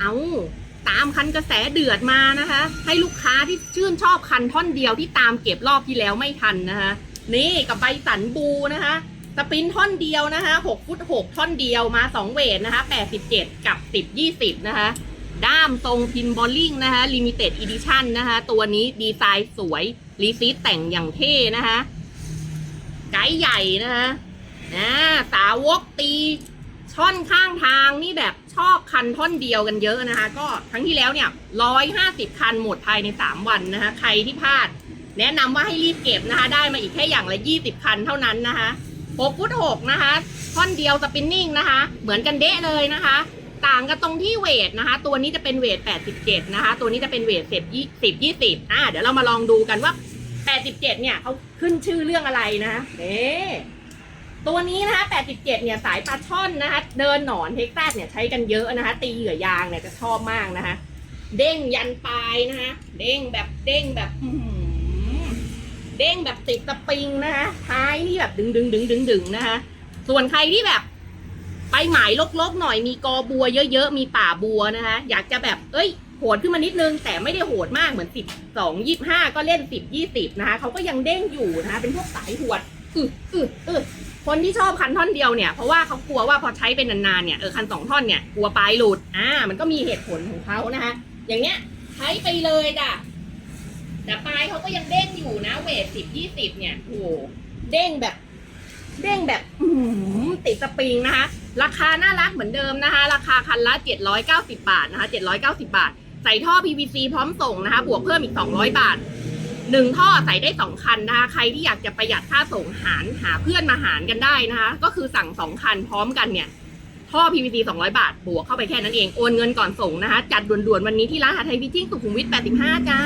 เอาตามคันกระแสเดือดมานะคะ ให้ลูกค้าที่ชื่นชอบคันท่อนเดียวที่ตามเก็บรอบที่แล้วไม่ทันนะคะนี่กับใบสันบูนะคะสปรินท่อนเดียวนะคะ6ฟุต6ท่อนเดียวมา 2 เวทนะคะ87 กับ 10 20 นะคะ ด้ามทรงพินบอลลิงนะคะลิมิเต็ดอีดิชั่นนะคะ ตัวนี้ดีไซน์สวย รีซีตแต่งอย่างเท่นะคะ ไกด์ใหญ่นะคะนะสาวกตี ช่อนข้างทางนี่แบบชอบคันท่อนเดียวกันเยอะนะคะ ก็ครั้งที่แล้วเนี่ยร้อยห้าสิบคันหมดภายในสามวันนะคะ ใครที่พลาด แนะนำว่าให้รีบเก็บนะคะ ได้มาอีกแค่อย่างละยี่สิบคันเท่านั้นนะคะหกฟุตหกนะคะ ท่อนเดียวสปินนิ่งนะคะ เหมือนกันเดะเลยนะคะ ต่างกันตรงที่เวทนะคะ ตัวนี้จะเป็นเวท87นะคะ ตัวนี้จะเป็นเวท10 20 20อ่าเดี๋ยวเรามาลองดูกันว่า87เนี่ยเขาขึ้นชื่อเรื่องอะไรนะเน่ ตัวนี้นะคะ 87 เนี่ยสายปลาช่อนนะคะ เดินหนอนเท็กซัสเนี่ยใช้กันเยอะนะคะ ตีเหยื่อยางเนี่ยจะชอบมากนะคะ เด้งยันปลายนะคะ เด้งแบบเด้งแบบเด้งแบบติดสปริงนะคะ ท้ายนี่แบบดึงดึงดึงดึงดึงนะคะ ส่วนใครที่แบบ ไปหมายลกๆหน่อยมีกอบัวเยอะๆ มีป่าบัวนะคะ อยากจะแบบ เอ้ยโหดขึ้นมานิดนึง แต่ไม่ได้โหดมากเหมือนสิบสองยี่ห้าก็เล่นสิบยี่สิบนะคะเขาก็ยังเด้งอยู่นะคะ เป็นพวกสายหวดอึอึอึ คนที่ชอบคันท่อนเดียวเนี่ยเพราะว่าเขากลัวว่าพอใช้เป็นนานๆเนี่ยเออคันสองท่อนเนี่ยกลัวปลายหลุดอ่ามันก็มีเหตุผลของเขานะคะอย่างเงี้ยใช้ไปเลยจ้ะแต่ปลายเขาก็ยังเด้งอยู่นะ เวทสิบยี่สิบเนี่ยโอ้โหเด้งแบบ เด้งแบบอืติดสปริงนะคะ ราคาน่ารักเหมือนเดิมนะคะ ราคาคันละ790บาทนะคะ790บาท ใส่ท่อ PVC พร้อมส่งนะคะ บวกเพิ่มอีก200บาท หนึ่งท่อใส่ได้2คันนะคะ ใครที่อยากจะประหยัดค่าส่งหารหาเพื่อนมาหารกันได้นะคะ ก็คือสั่ง2คันพร้อมกันเนี่ยท่อ PVC 200 บาท บวกเข้าไปแค่นั้นเอง โอนเงินก่อนส่งนะคะ จัดด่วนๆ วันนี้ที่ร้านหาไทยพิจิ้งสุขุมวิท85 จ้า